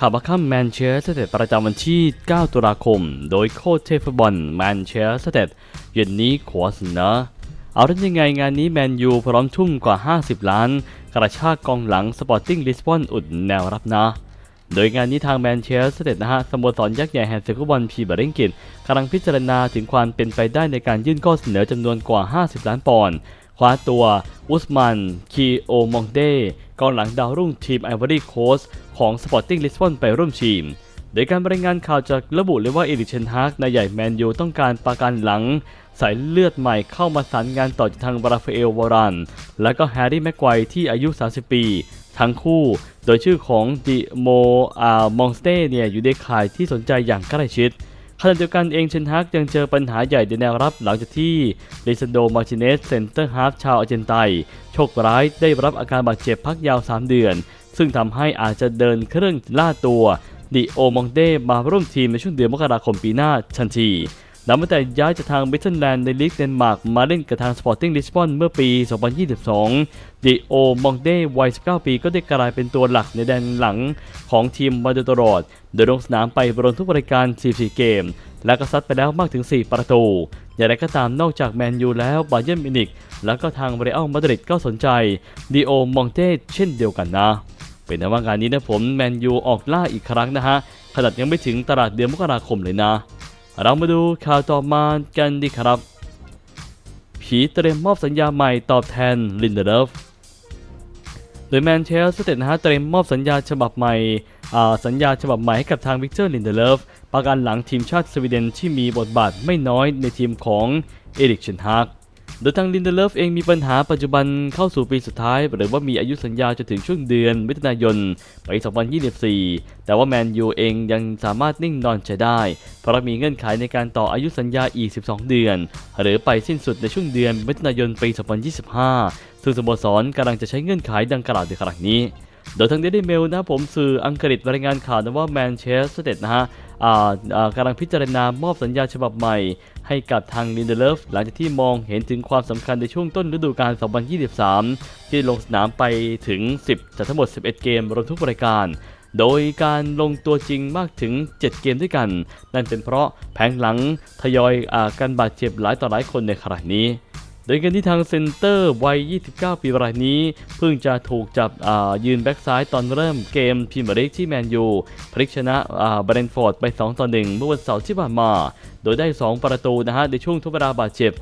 ข่าวบัคคัมแมนเชสเตอร์ประจำวันที่ 9 ตุลาคม โดยโค้ชเทฟบอลแมนเชสเตอร์เย็นนี้ขวาสนะเอาได้ยังไงงานนี้แมนยูพร้อมทุ่มกว่า 50 ล้าน กระชากกองหลังสปอร์ติ้งลิสบอนอุดแนวรับนะ โดยงานนี้ทางแมนเชสเตอร์นะฮะสโมสรยักษ์ใหญ่แห่งเซฟุบอลพีบาร์เรนกิตกำลังพิจารณาถึงความเป็นไปได้ในการยื่นข้อเสนอจำนวนกว่า 50 ล้านปอนด์คว้าตัวอุสมันคีโอมองเด กองหลังดาวรุ่งทีมไอวอรี่โคสของสปอร์ติ้งลิสบอนไปร่วมทีม โดยการรายงานข่าวจากระบุเลยว่าเอริกเชนฮากนายใหญ่แมนยูต้องการประกันหลัง สายเลือดใหม่เข้ามาสานงานต่อจากทางบราฟเอลวารัน และก็แฮร์รี่แม็กไกวที่อายุ 30 ปี ทั้งคู่ โดยชื่อของดิโมอามองสเตเนี่ยอยู่ในข่ายที่สนใจอย่างใกล้ชิด ขณะเดียวกันเองเชนฮักยังเจอปัญหาใหญ่ในแนวรับหลังจากที่ลิซันโดมาร์ติเนสเซนเตอร์ฮาร์ฟชาวอาร์เจนไตนโชคร้ายได้รับอาการบาดเจ็บพักยาว 3 เดือน ซึ่งทำให้อาจจะเดินเครื่องล่าตัวดิโอมองเดมาร่วมทีมในช่วงเดือนมกราคมปีหน้าทันที นับตั้งแต่ย้ายจากทางเบทเทนแลนด์ในลีกเดนมาร์กมาเล่นกับทางสปอร์ติ้งลิสบอนเมื่อปี 2022ดิโอมองเดวัย 19 ปีก็ได้กลายเป็นตัวหลักในแดนหลังของทีมมาโดยตลอด โดยลงสนามไปบรนทุกรายการ 44 เกม และก็ซัดไปแล้วมากถึง 4 ประตู อย่างไรก็ตามนอกจากแมนยูแล้วบาเยิร์นมิวนิกแล้วก็ทางเรอัลมาดริดก็สนใจดิโอมองเต้เช่นเดียวกันนะเป็นแต่ว่างานนี้นะผมแมนยูออกล่าอีกครั้งนะฮะขนาดยังไม่ถึงตลาดเดือนมกราคมเลยนะ เรามาดูข่าวต่อมากันดีครับ ผีเตรียมมอบสัญญาใหม่ตอบแทนลินเดเลฟโดยแมนเชสเตอร์นะฮะเตรียมมอบสัญญาฉบับใหม่สัญญาฉบับใหม่ให้กับทางวิกเตอร์ลินเดเลฟประกันหลังทีมชาติสวีเดนที่มีบทบาทไม่น้อยในทีมของเอริกเชนฮาก โดยทางลินเดเลฟเองมีปัญหาปัจจุบันเข้าสู่ปีสุดท้าย หรือว่ามีอายุสัญญาจะถึงช่วงเดือนมิถุนายนปี 2024 แต่ว่าแมนยูเองยังสามารถนิ่งนอนใจได้ เพราะมีเงื่อนไขในการต่ออายุสัญญาอีก 12 เดือน หรือไปสิ้นสุดในช่วงเดือนมิถุนายนปี 2025 ซึ่งสโมสรกำลังจะใช้เงื่อนไขดังกล่าวในครั้งนี้ โดยทางเดลิเมลนะผมสื่ออังกฤษรายงานข่าวนะว่าแมนเชสเตอร์นะฮะกำลังพิจารณามอบสัญญาฉบับใหม่ ให้กับทางลินเดเลฟหลังจากที่มองเห็นถึงความสำคัญในช่วงต้นฤดูกาล 2023 ที่ลงสนามไปถึง 10 จากทั้งหมด 11 เกมรวมทุกรายการโดยการลงตัวจริงมากถึง 7 เกมด้วยกัน นั่นเป็นเพราะแผงหลังทยอยอการบาดเจ็บหลายต่อหลายคนในขณะนี้ โดยกันที่ทางเซนเตอร์วัย 29 ปีรายนี้ เพิ่งจะถูกจับยืนแบ็กซ้ายตอนเริ่มเกมพรีมียร์ลีกที่แมนยูพลิกชนะเบรนฟอร์ดไป 2 ต่อ 1 เมื่อวันเสาร์ที่ผ่านมา โดยได้ 2 ประตูนะฮะในช่วงทุกเวลาบาดเจ็บ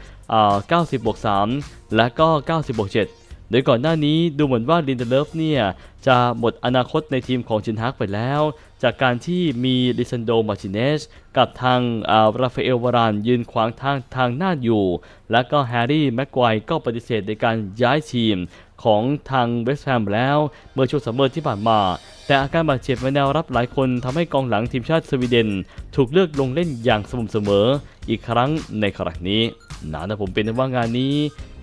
90บวก3และก็ 90บวก7โดยก่อนหน้านี้ดูเหมือนว่าลินเดเลฟเนี่ย จะหมดอนาคตในทีมของชินฮักไปแล้ว จากการที่มีลิซันโดมาร์ติเนสกับทางอ่าราฟาเอลวารานยืนขวางทางทางหน้าอยู่ และก็แฮร์รี่แม็กไกวก็ปฏิเสธในการย้ายทีมของทางเวสต์แฮมแล้วเมื่อช่วงซัมเมอร์ที่ผ่านมา แต่อาการบาดเจ็บในแนวรับหลายคนทำให้กองหลังทีมชาติสวีเดน ถูกเลือกลงเล่นอย่างสม่ำเสมออีกครั้งในครั้งนี้นะนะผมเป็นว่างานนี้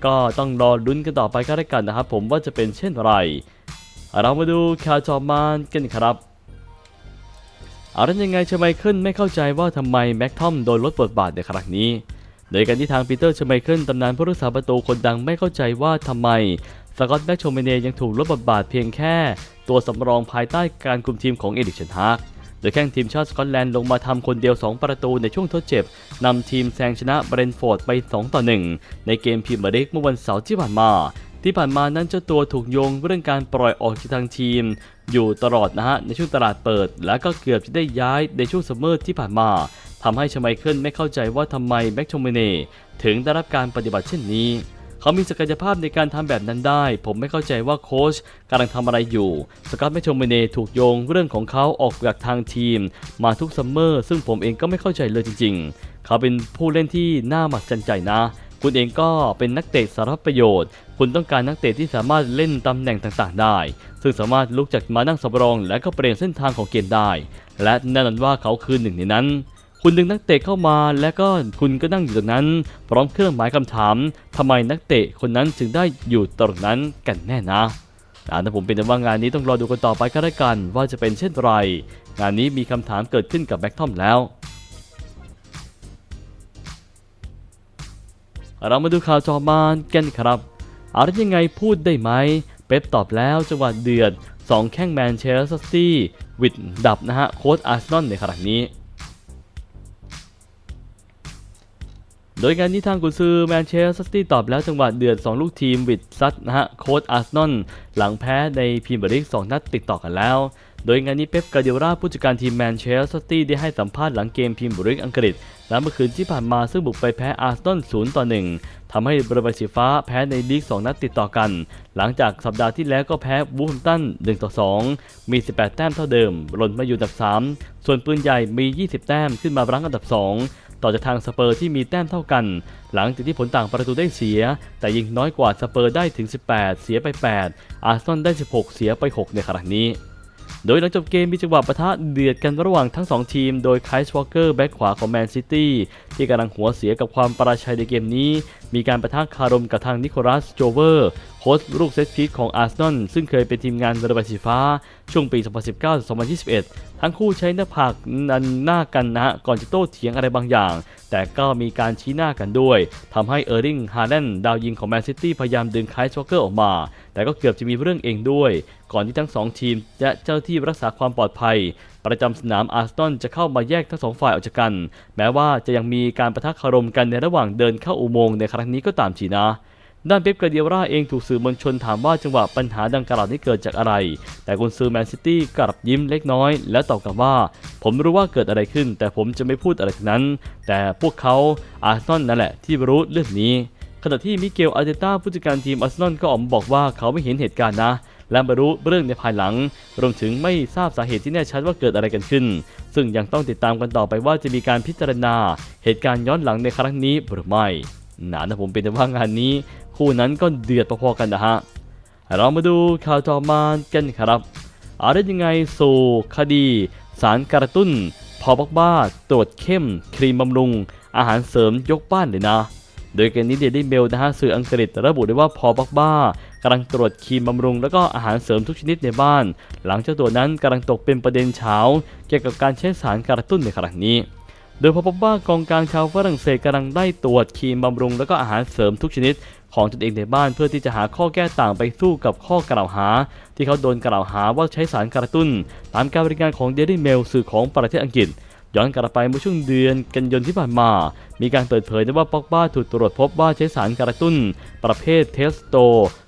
ก็ต้องรอลุ้นกันต่อไปก็แล้วกันนะครับผมว่าจะเป็นเช่นไร เรามาดูข่าวจอมานกันครับ อาล้วยังไงเชไมเคิลไม่เข้าใจว่าทำไมแม็กทอมโดนลดบทบาทในครั้งนี้ โดยการที่ทางปีเตอร์เชไมเคิลตำนานผู้รักษาประตูคนดังไม่เข้าใจว่าทำไมสกอตแบ็กโชเมเนยังถูกลดบทบาทเพียงแค่ ตัวสำรองภายใต้การคุมทีมของเอริกเชนฮาร์กโดยแข้งทีมชาติสกอตแลนด์ลงมาทำคนเดียว 2 ประตูในช่วงทดเจ็บนำทีมแซงชนะเบรนฟอร์ดไป 2 ต่อ 1 ในเกมพรีเมียร์ลีกเมื่อวันเสาร์ที่ผ่านมา ที่ผ่านมานั้นเจ้าตัวถูกโยงเรื่องการปล่อยออกจากทางทีม อยู่ตลอดนะฮะในช่วงตลาดเปิด และก็เกือบจะได้ย้ายในช่วงซัมเมอร์ที่ผ่านมาทำให้ชไมเคิลไม่เข้าใจว่าทำไมแม็กโชเมเน่ถึงได้รับการปฏิบัติเช่นนี้เขามีศักยภาพในการทำแบบนั้นได้ ผมไม่เข้าใจว่าโค้ชกำลังทำอะไรอยู่ สกอตแมชโชเมเนถูกโยงเรื่องของเขาออกจากทางทีม มาทุกซัมเมอร์ ซึ่งผมเองก็ไม่เข้าใจเลยจริงๆ เขาเป็นผู้เล่นที่น่าหมักจันใจนะ คุณเองก็เป็นนักเตะสารพัดประโยชน์ คุณต้องการนักเตะที่สามารถเล่นตำแหน่งต่างๆ ได้ ซึ่งสามารถลุกจากมานั่งสำรอง และก็เปลี่ยนเส้นทางของเกมได้ และแน่นอนว่าเขาคือหนึ่งในนั้น คุณดึงนักเตะเข้ามาและก็คุณก็นั่งอยู่ตรงนั้น พร้อมเครื่องหมายคำถามทำไมนักเตะคนนั้นถึงได้อยู่ตรงนั้นกันแน่นะอ่าถ้าผมเป็นว่างานนี้ต้องรอดูกันต่อไปก็แล้กัน ว่าจะเป็นเช่นไร งานนี้มีคำถามเกิดขึ้นกับแบ็คทอมแล้ว เรามาดูข่าวจอมานกันครับอะไรยังไงพูดได้ไหม เป๊ปตอบแล้วจังหวะเดือด 2 แข้งแมนเชสเตอร์ซิตี้วิดดับนะฮะโค้ชอาร์เซนอลในขณะนี้ โดยงานนี้ทางกุนซือแมนเชสเตอร์ซิตี้ตอบแล้วจังหวะเดือด 2 ลูกทีมวิดซัดนะฮะโค้ชอาร์เซนอลหลังแพ้ในพรีเมียร์ลีก2นัดติดต่อกันแล้ว โดยงานนี้เป๊ปกาเดียร่าผู้จัดการทีมแมนเชสเตอร์ซิตี้ได้ให้สัมภาษณ์หลังเกมพรีเมียร์ลีกอังกฤษ และเมื่อคืนที่ผ่านมาซึ่งบุกไปแพ้อาร์เซนอล0ต่อ1ทำให้บริบสีฟ้าแพ้ในลีก 2 นัดติดต่อกัน หลังจากสัปดาห์ที่แล้วก็แพ้บูฟแฮมตัน1ต่อ2มี 18 แต้มเท่าเดิมหล่นมาอยู่อันดับ 3 ส่วนปืนใหญ่มี 20 แต้มขึ้นมารั้งอันดับ 2 ต่อจากทางสเปอร์ที่มีแต้มเท่ากัน หลังจากที่ผลต่างประตูได้เสีย แต่ยิงน้อยกว่าสเปอร์ได้ถึง 18 เสียไป 8 อาร์เซนอลได้ 16 เสียไป 6 ในขณะนี้ โดยหลังจบเกมมีจังหวะปะทะเดือดกันระหว่างทั้ง 2 ทีม โดยไคส์วอลเกอร์แบ็กขวาของแมนซิตี้ที่กำลังหัวเสียกับความปราชัยในเกมนี้ มีการปะทะคารมกับทางนิโคลัสโจเวอร์โค้ชลูกเซตพีคของอาร์เซนอลซึ่งเคยเป็นทีมงานระบายสีฟ้า ช่วงปี 2019-2021 ทั้งคู่ใช้หน้าผากนันหน้ากันนะฮะก่อนจะโต้เถียงอะไรบางอย่าง แต่ก็มีการชี้หน้ากันด้วยทำให้เออร์ลิงฮาแลนด์ดาวยิงของแมนซิตี้พยายามดึงไคส์วอลเกอร์ออกมา แต่ก็เกือบจะมีเรื่องเองด้วย ก่อนที่ทั้งสองทีมและเจ้าที่รักษาความปลอดภัย ประจำสนามอาร์เซนจะเข้ามาแยกทั้งสองฝ่ายออกจากกัน แม้ว่าจะยังมีการประทะคารมกันในระหว่างเดินเข้าอุโมงค์ในครั้งนี้ก็ตามทีนะด้านเป๊ปกาเดียร่าเองถูกสื่อมวลชนถามว่าจังหวะปัญหาดังกล่าวนี้เกิดจากอะไร แต่กุนซือแมนซิตี้กลับยิ้มเล็กน้อย และตอบกลับว่า ผมรู้ว่าเกิดอะไรขึ้น แต่ผมจะไม่พูดอะไรทั้งนั้น แต่พวกเขาอาร์เซนอลนั่นแหละที่รู้เรื่องนี้ ขณะที่มิเกลอาร์เตต้าผู้จัดการทีมอาร์เซนอลก็ออกมาบอกว่าเขาไม่เห็นเหตุการณ์นะ และไมารู้เรื่องในภายหลัง รวมถึงไม่ทราบสาเหตุที่แน่ชัดว่าเกิดอะไรกันขึ้น ซึ่งยังต้องติดตามกันต่อไปว่าจะมีการพิจารณา เหตุการณ์ย้อนหลังในครั้งนี้หรือไม่หนานะผมเป็นแต่ว่างานนี้ คู่นั้นก็เดือดพอๆกันนะฮะเรามาดูข่าวต่อมากันครับเอาได้ยังไงสู่คดี สารกระตุ้น พอบักบ้า ตรวจเข้ม ครีมบำรุง อาหารเสริมยกบ้านเลยนะ โดยเกมนี้เดลี่เมลนะฮะสื่ออังกฤษระบุได้ว่าพอบักบ้ากำลังตรวจครีมบำรุง แล้วก็อาหารเสริมทุกชนิดในบ้าน หลังเจ้าตัวนั้นกำลังตกเป็นประเด็นเช้า เกี่ยวกับการใช้สารกระตุ้นในครั้งนี้ โดยพบว่ากองการชาวฝรั่งเศสกำลังได้ตรวจครีมบำรุง แล้วก็อาหารเสริมทุกชนิดของตนเองในบ้านเพื่อที่จะหาข้อแก้ต่างไปสู้กับข้อกล่าวหา ที่เขาโดนกล่าวหาว่าใช้สารกระตุ้น ตามการบริการของ Daily Mail สื่อของประเทศอังกฤษ ย้อนกลับไปเมื่อช่วงเดือนกันยายนที่ผ่านมา มีการเปิดเผยได้ว่าปอกบ้าถูกตรวจพบว่าใช้สารกระตุ้น ประเภทเทสโต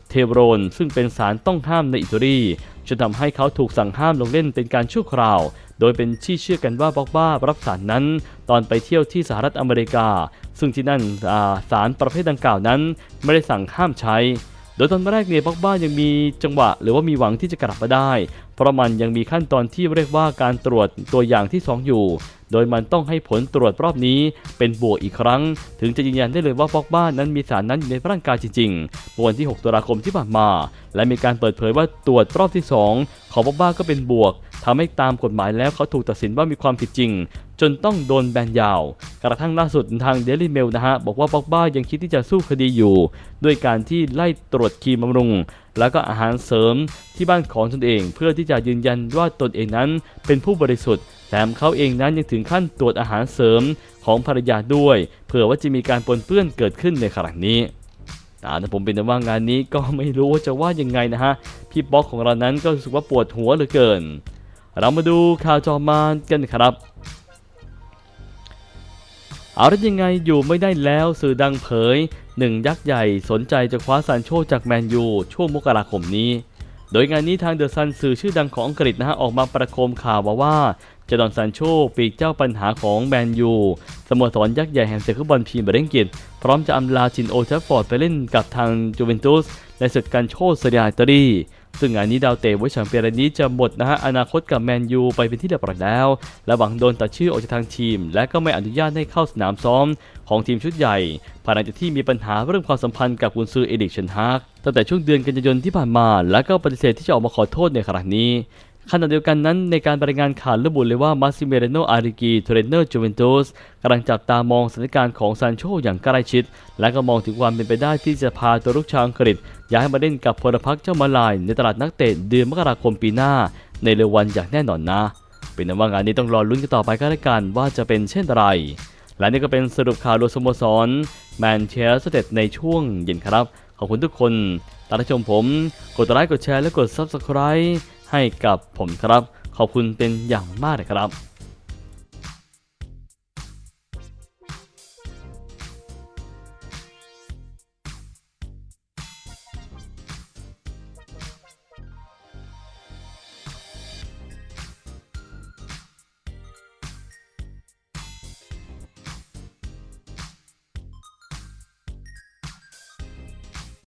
เทโบรน ซึ่งเป็นสารต้องห้ามในอิตาลีจนทำให้เขาถูกสั่งห้ามลงเล่นเป็นการชั่วคราว โดยเป็นที่เชื่อกันว่าบ็อกบ้ารับสารนั้น ตอนไปเที่ยวที่สหรัฐอเมริกา ซึ่งที่นั่นาสารประเภทดังกล่าวนั้น ไม่ได้สั่งห้ามใช้ โดยตอนแรกเนี่ยบ็อกบ้ายังมีจังหวะ หรือว่ามีหวังที่จะกลับมาได้ เพราะมันยังมีขั้นตอนที่เรียกว่าการตรวจตัวอย่างที่ 2 อยู่ โดยมันต้องให้ผลตรวจรอบนี้เป็นบวกอีกครั้ง ถึงจะยืนยันได้เลยว่าบ็อกบ้านั้นมีสารนั้นอยู่ในร่างกายจริงๆวันที่ 6 ตุลาคมที่ผ่านมา และมีการเปิดเผยว่าตรวจรอบที่ 2 ของบ็อกบ้าก็เป็นบวกทำให้ตามกฎหมายแล้วเขาถูกตัดสินว่ามีความผิดจริง จนต้องโดนแบนยาว กระทั่งล่าสุดทาง Daily Mail นะฮะบอกว่าบ็อกบ้ายังคิดที่จะสู้คดีอยู่ ด้วยการที่ไล่ตรวจคีมบำรุง แล้วก็อาหารเสริมที่บ้านของตนเอง เพื่อที่จะยืนยันว่าตนเองนั้นเป็นผู้บริสุทธิ์แถมเขาเองนั้นยังถึงขั้นตรวจอาหารเสริมของภรรยาด้วย เผื่อว่าจะมีการปนเปื้อนเกิดขึ้นในครั้งนี้อ่าแต่ผมเป็นต่ว่างานนี้ก็ไม่รู้ว่าจะว่ายังไงนะฮะ พี่ป๊อกของเรานั้นก็รู้สึกว่าปวดหัวเหลือเกิน เรามาดูข่าวจอมานกันครับ เอาได้ยังไงอยู่ไม่ได้แล้วสื่อดังเผยหนึ่งยักษ์ใหญ่สนใจจะคว้าซานโชจากแมนยูช่วงมกราคมนี้ โดยงานนี้ทางเดอะซันสื่อชื่อดังของอังกฤษนะฮะออกมาประโคมข่าวมาว่าเจดอนซานโชปีกเจ้าปัญหาของแมนยูสโมสรยักษ์ใหญ่แห่งศึกฟุตบอลพีเมียร์ลีกอังกฤษพร้อมจะอำลาจินโอลด์แทฟฟอร์ดไปเล่นกับทางจูเวนตุสในศึกการโชเซียอิตาลี ซึ่งงานนี้ดาวเตะไว้แชมเปี้ยนรนี้จะหมดนะฮะอนาคตกับแมนยูไปเป็นที่เรียบร้อยแล้ว และหวังโดนตัดชื่อออกจากทางทีม และก็ไม่อนุญาตให้เข้าสนามซ้อมของทีมชุดใหญ่ภายหลังจากที่มีปัญหาเรื่องความสัมพันธ์กับกุนซือเอดิกเชนฮากตั้งแต่ช่วงเดือนกันยายนที่ผ่านมา และก็ปฏิเสธที่จะออกมาขอโทษในครั้งนี้ ขณะเดียวกันนั้นในการรายงานข่าวระบุเลยว่ามาซิเมเรโนอาริกีเทรนเนอร์จูเวนตุสกำลังจับตามองสถานการณ์ของซานโชอย่างใกล้ชิด และก็มองถึงความเป็นไปได้ที่จะพาตัวลูกชาวอังกฤษ ย้ายมาเล่นกับพลพรรคเจ้ามาลาย ในตลาดนักเตะเดือนมกราคมปีหน้า ในเร็ววันอย่างแน่นอนนะ เป็นนว่างานนี้ต้องรอลุ้นกันต่อไปก็แล้วกันว่าจะเป็นเช่นไรและนี่ก็เป็นสรุปข่าวโดยสโมสรแมนเชสเตอร์ในช่วงเย็นครับ ขอบคุณทุกคนตามชมผม กดไลค์กดแชร์และกด Subscribe ให้กับผมครับ ขอบคุณเป็นอย่างมากเลยครับ